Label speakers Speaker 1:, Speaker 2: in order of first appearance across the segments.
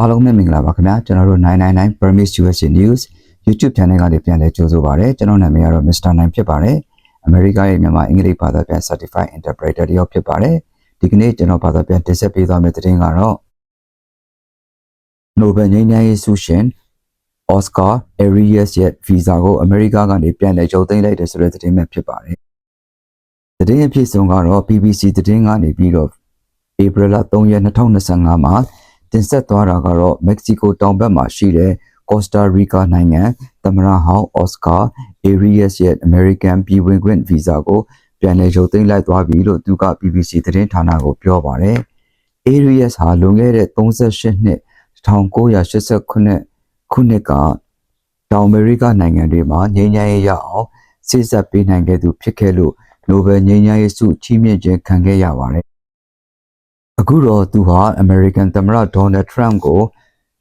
Speaker 1: အားလုံးပဲမင်္ဂလာပါခင်ဗျာကျွန်တော်တို့999 Burmese USA News YouTube channel ကနေပြန်လည်ကြိုဆိုပါရစေကျွန်တော်နာမည်ကတော့ Mr. 9ဖြစ်ပါတယ်အမေရိကရဲ့မြန်မာအင်္ဂလိပ်ဘာသာပြန် Certified Interpreter တယောက်ဖြစ်ပါတယ်ဒီကနေ့ကျွန်တော်ဘာသာပြန်တင်ဆက်ပေးသွားမယ့်သတင်းကတော့ Nobel ငြိမ်းချမ်းရေးဆုရှင် Oscar Arias ရဲ့ visa ကိုအမေရိကကနေပြန်လည်ရုပ်သိမ်းလိုက်တယ်ဆိုတဲ့သတင်းပဲဖြစ်ပါတယ်သတင်းအဖြစ်ဆုံးကတော့ BBC သတင်းကနေပြီးတော့ April 3ရက်2025မှာ တင်ဆက်သွားတာကတော့မက္ကဆီကိုတောင်ဘက်မှာရှိတဲ့ကော့စတာရီကာနိုင်ငံသမရဟောင်းအော်စကာအေရီယက်ရဲ့ American ပြည်ဝင်ခွင့်ဗီဇာကိုပြန်လည်ရုပ်သိမ်းလိုက်သွားပြီလို့သူက BBC သတင်းဌာနကိုပြောပါတယ်။ Arias ဟာလွန်ခဲ့တဲ့38နှစ်1989ခုနှစ်ကတောင်အမေရိကနိုင်ငံတွေမှာငြိမ်းချမ်းရေးရအောင်စိစပ်ပေးနိုင်ခဲ့သူဖြစ်ခဲ့လို့ Nobel ငြိမ်းချမ်းရေးဆုချီးမြှင့်ခြင်းခံခဲ့ရပါတယ်။ အခုတော့သူဟာ American သမ္မတ Donald Trump ကို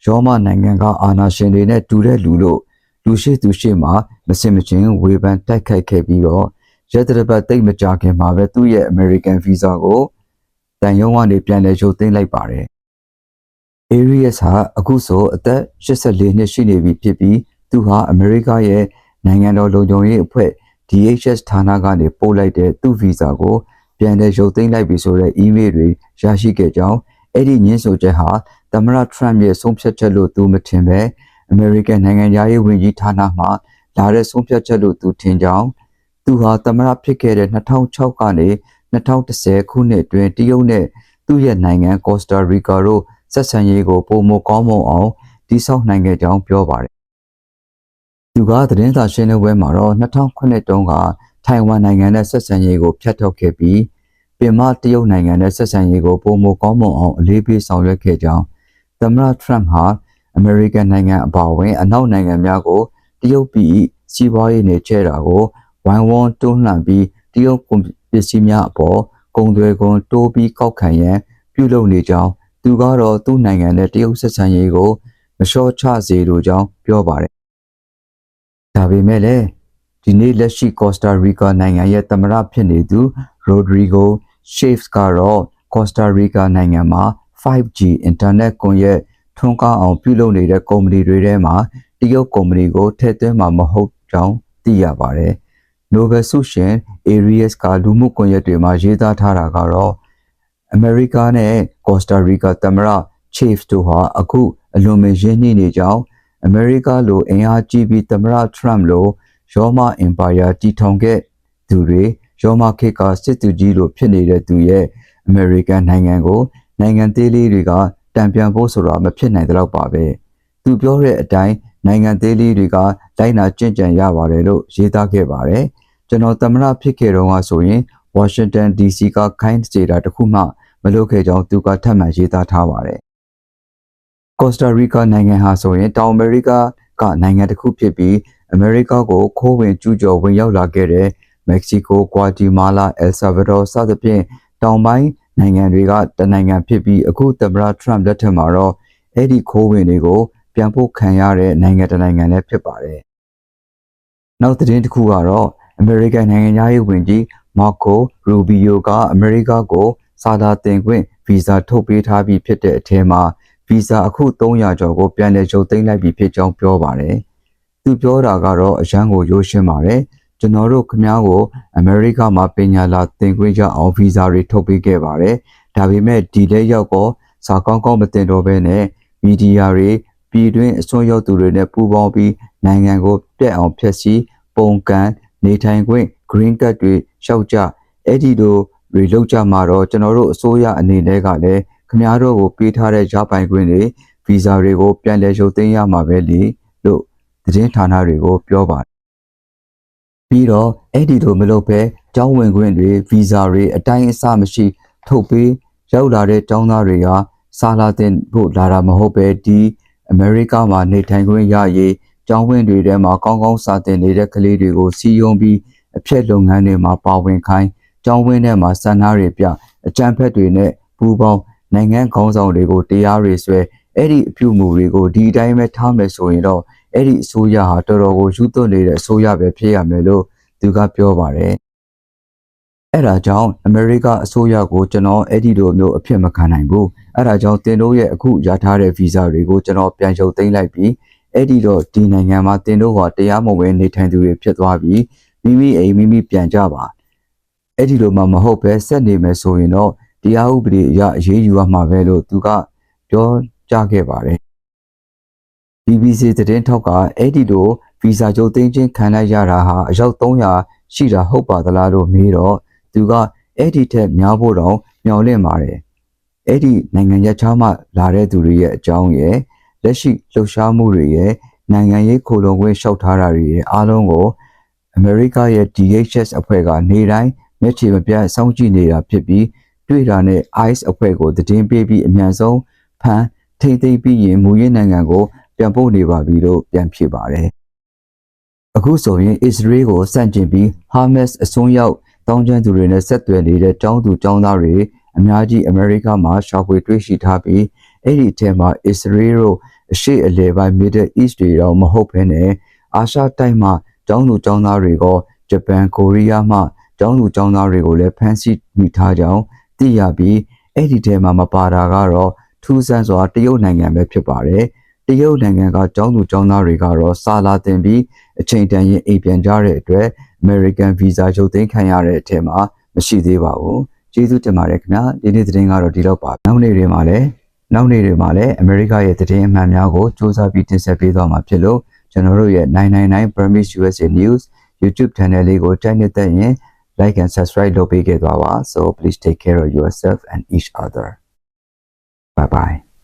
Speaker 1: ရောမနိုင်ငံကအာဏာရှင်တွေနဲ့တူတဲ့လူလို့လူရှိသူရှိမှမစင်မချင်းဝေဖန်တိုက်ခိုက်ခဲ့ပြီးတော့ရက်တရပတ်တိတ်မကြခင်မှာပဲသူ့ရဲ့ American Visa ကိုတန်ရုံးကနေပြန်လည်ရုပ်သိမ်းလိုက်ပါတယ်။ Arias ဟာအခုဆိုအသက်84နှစ်ရှိနေပြီဖြစ်ပြီးသူဟာအမေရိကရဲ့နိုင်ငံတော်လုံခြုံရေးအဖွဲ့ DHS ဌာနကနေပို့လိုက်တဲ့သူ့ Visa ကို ပြန်လည်ရုပ်သိမ်းလိုက်ပြီဆိုတဲ့ email တွေရရှိခဲ့ကြောင်းအဲ့ဒီညင်းဆိုချက်ဟာသမ္မတ Trump ရဲ့ဆုံးဖြတ်ချက်လို့သူမထင်ပဲ American နိုင်ငံသားရေးဝန်ကြီးဌာနမှလာတဲ့ဆုံးဖြတ်ချက်လို့သူထင်ကြောင်းသူဟာသမ္မတဖြစ်ခဲ့တဲ့2006ကနေ2010ခုနှစ်အတွင်းတရုတ်နဲ့သူ့ရဲ့နိုင်ငံကော့စတာရီကာတို့ဆက်ဆံရေးကိုပုံမကောင်းမွန်အောင်တည်ဆောက်နိုင်ခဲ့ကြောင်းပြောပါတယ်သူကသတင်းစာရှင်းလင်းပွဲမှာတော့2009တုန်းက ထိုင်ဝမ်နိုင်ငံနဲ့ဆက်ဆံရေးကိုဖျက်ထုတ်ခဲ့ပြီးပင်မတရုတ်နိုင်ငံနဲ့ဆက်ဆံရေးကိုပုံမကောင်းမွန်အောင်အလေးပေးဆောင်ရွက်ခဲ့ကြောင်းသမ္မတထရမ့်ဟာအမေရိကန်နိုင်ငံအပါအဝင်အနောက်နိုင်ငံများကိုတရုတ်ပြည်စီးပွားရေးနဲ့ချဲ့တာကိုဝိုင်းဝန်းတွန်းလှန်ပြီးတရုတ်ကုန်ပစ္စည်းများအပေါ်ကုန်သွယ်ခွန်တိုးပြီးကောက်ခံရန်ပြုလုပ်နေကြောင်းသူကတော့သူ့နိုင်ငံနဲ့တရုတ်ဆက်ဆံရေးကိုမလျှော့ချစေလိုကြောင်းပြောပါတယ်။ဒါပေမဲ့လည်း ဒီနေ့လက်ရှိကော့စတာရီကာနိုင်ငံရဲ့သမ္မတဖြစ်နေသူရိုဒရီဂိုရှေ့ဖ်ကတော့ကော့စတာရီကာနိုင်ငံမှာ 5G အင်တာနက်ကွန်ရက်ထွန်းကားအောင်ပြုလုပ်နေတဲ့ကုမ္ပဏီတွေထဲမှာတရုတ်ကုမ္ပဏီကိုထည့်သွင်းမှာမဟုတ်ကြောင်းသိရပါတယ်။ Nobel ဆုရှင် Arias ကလူမှုကွန်ရက်တွေမှာရေးသားထားတာကတော့အမေရိကနဲ့ကော့စတာရီကာသမ္မတ Chief တို့ဟာအခုအလွန်မရင်းနှီးနေကြောင်းအမေရိကလိုအင်အားကြီးပြီးသမ္မတ Trump လို ရောမအင်ပါယာတည်ထောင်ခဲ့သူတွေရောမခေတ်ကစစ်သူကြီးလိုဖြစ်နေတဲ့သူရဲ့အမေရိကန်နိုင်ငံကို နိုင်ငံသေးလေးတွေကတံပြန်ဖို့ဆိုတာမဖြစ်နိုင်တော့ပါပဲသူပြောတဲ့အတိုင်းနိုင်ငံသေးလေးတွေကလိုက်နာကြင့်ကြံရပါတယ်လို့ရေးသားခဲ့ပါတယ်ကျွန်တော်သမ္မတဖြစ်ခဲ့တော့ကဆိုရင် Washington DC ကခိုင်းစေတာတခုမှမလုပ်ခဲ့ကြောင်းသူကထပ်မံရေးသားထားပါတယ်ကော့စတာရီကာနိုင်ငံဟာဆိုရင်တောင်အမေရိကကနိုင်ငံတစ်ခုဖြစ်ပြီး အမေရိကကိုခိုးဝင်ကျူးကျော်ဝင်ရောက်လာခဲ့တဲ့မက္ကဆီကို၊ဂွာတီမာလာ၊အယ်ဆာဗာဒောစသဖြင့်တောင်ပိုင်းနိုင်ငံတွေကတနိုင်ငံဖြစ်ပြီးအခုသမ္မတထရမ့်လက်ထက်မှာတော့အဲ့ဒီခိုးဝင်တွေကိုပြန်ဖို့ခံရတဲ့နိုင်ငံတစ်နိုင်ငံလည်းဖြစ်ပါတယ်။နောက်သတင်းတစ်ခုကတော့အမေရိကန်နိုင်ငံသားရေးဝန်ကြီးမာကိုရူဘီယိုကအမေရိကကိုစာသာတင်ခွင့်ဗီဇာထုတ်ပေးထားပြီးဖြစ်တဲ့အထက်မှာဗီဇာအခု300ကျော်ကိုပြန်လည်ရုပ်သိမ်းလိုက်ပြီဖြစ်ကြောင်းပြောပါတယ်။ သူပြောတာကတော့အရန်ကိုရိုးရှင်းပါတယ်။ကျွန်တော်တို့ခင်ဗျားကိုအမေရိကမှာပညာလာသင်ခွင့်ရအောင်ဗီဇာတွေထုတ်ပေးခဲ့ပါတယ်။ဒါပေမဲ့ဒီလက်ရောက်ကောစာကောင်းကောင်းမတင်တော့ဘဲနဲ့မီဒီယာတွေပြည်တွင်းအစွန်းရောက်သူတွေနဲ့ပူးပေါင်းပြီးနိုင်ငံကိုပြက်အောင်ဖျက်ဆီးပုံကန်နေထိုင်ခွင့် green card တွေရှောက်ကြအဲ့ဒီလိုတွေလောက်ကြမှာတော့ကျွန်တော်တို့အစိုးရအနေနဲ့ကလည်းခင်ဗျားတို့ကိုပေးထားတဲ့ရပိုင်ခွင့်တွေဗီဇာတွေကိုပြန်လည်ရုပ်သိမ်းရမှာပဲလေလို့ သတင်းဌာနတွေကိုပြောပါတယ်ပြီးတော့အဲ့ဒီလိုမလုပ်ဘဲကျောင်းဝင်ခွင့်တွေဗီဇာတွေအတိုင်းအဆမရှိ ထုတ်ပေးရောက်လာတဲ့ကျောင်းသားတွေကစာလာတင်ဖို့လာတာမဟုတ်ပဲဒီအမေရိကမှာနေထိုင်ခွင့်ရရေးကျောင်းဝင်တွေထဲမှာကောင်းကောင်းစာသင်နေတဲ့ကလေးတွေကိုစီယုံပြီးအဖြစ်လုပ်ငန်းတွေမှာပါဝင်ခိုင်းကျောင်းဝင်းထဲမှာစံနာတွေပြအကြံဖက်တွေနဲ့ပူပေါင်းနိုင်ငံခေါင်းဆောင်တွေကိုတရားတွေဆွဲအဲ့ဒီအပြုမူတွေကိုဒီအတိုင်းပဲထားမယ်ဆိုရင်တော့ အဲ့ဒီအစိုးရဟာတော်တော်ကိုယူသွနေတဲ့အစိုးရပဲဖြစ်ရမယ်လို့သူကပြောပါတယ်အဲ့ဒါကြောင့်အမေရိကအစိုးရကိုကျွန်တော်အဲ့ဒီလိုမျိုးအဖြစ်မခံနိုင်ဘူးအဲ့ဒါကြောင့်တင်တို့ရဲ့အခုရထားတဲ့ဗီဇတွေကိုကျွန်တော်ပြန်ရုပ်သိမ်းလိုက်ပြီးအဲ့ဒီတော့ဒီနိုင်ငံမှာတင်တို့ကတရားမဝင်နေထိုင်သူတွေဖြစ်သွားပြီးမိမိအိမ်မိမိပြန်ကြပါအဲ့ဒီလိုမှမဟုတ်ပဲဆက်နေမယ်ဆိုရင်တော့တရားဥပဒေအရအရေးယူရမှာပဲလို့သူကပြောကြားခဲ့ပါတယ် BBC သတင်းထောက်ကအဲ့ဒီလိုဗီဇာချုပ်သိမ်းခြင်းခံလိုက်ရတာဟာအယောက်300ရှိတာဟုတ်ပါသလားလို့မေးတော့သူကအဲ့ဒီထက်များဖို့တော့မျှော်လင့်ပါတယ်အဲ့ဒီနိုင်ငံရပ်ခြားမှလာတဲ့သူတွေရဲ့အကြောင်းရယ်လက်ရှိလှုပ်ရှားမှုတွေရဲ့နိုင်ငံရေးခိုလုံခွင့်လျှောက်ထားတာတွေရဲ့အားလုံးကိုအမေရိကရဲ့ DHS အဖွဲ့ကနေတိုင်းမျက်ခြေမပြတ်စောင့်ကြည့်နေတာဖြစ်ပြီးတွေ့တာနဲ့ ICE အဖွဲ့ကိုသတင်းပေးပြီးအမြန်ဆုံးဖမ်းထိမ့်သိမ်းပြီးရင်မူရင်းနိုင်ငံကို ပြန်ပို့နေပါပြီလို့ပြန်ဖြေပါတယ်။အခုဆိုရင်အစ္စရေးကိုစန့်ကျင်ပြီးဟာမတ်စ်အစွန်းရောက်တောင်းကျမ်းသူတွေနဲ့ဆက်သွယ်နေတဲ့တောင်းသူတောင်းသားတွေအများကြီးအမေရိကမှာရှာဖွေတွေ့ရှိထားပြီးအဲ့ဒီအထက်မှာအစ္စရေးတို့အရှေ့အလယ်ပိုင်း Middle East တွေတော့မဟုတ်ဘဲနဲ့အာရှတိုက်မှာတောင်းသူတောင်းသားတွေကဂျပန်ကိုရီးယားမှတောင်းသူတောင်းသားတွေကိုလည်းဖမ်းဆီးမိထားကြောင်းသိရပြီးအဲ့ဒီထဲမှာမပါတာကတော့ထူးဆန်းစွာတရုတ်နိုင်ငံပဲဖြစ်ပါတယ်။ တရုတ်နိုင်ငံကကျောင်းသူကျောင်းသားတွေကတော့စာလာတင်ပြီးအချိန်တန်ရင်အိမ်ပြန်ကြတဲ့အတွက် American Visa ရုပ်သိမ်းခံရတဲ့အထက်မှာမရှိသေးပါဘူးကျေးဇူးတင်ပါတယ်ခင်ဗျာဒီနေ့သတင်းကတော့ဒီလောက်ပါနောက်နေ့တွေမှာလည်းနောက်နေ့တွေမှာလည်း America ရဲ့သတင်းအမှန်များကိုစူးစမ်းပြီးတင်ဆက်ပေးသွားမှာဖြစ်လို့ကျွန်တော်တို့ရဲ့999 Burmese USA News YouTube channel လေးကိုကြိုက်နေတဲ့ရင် like and subscribe လုပ်ပေးခဲ့သွားပါ so please take care of yourself and each other bye bye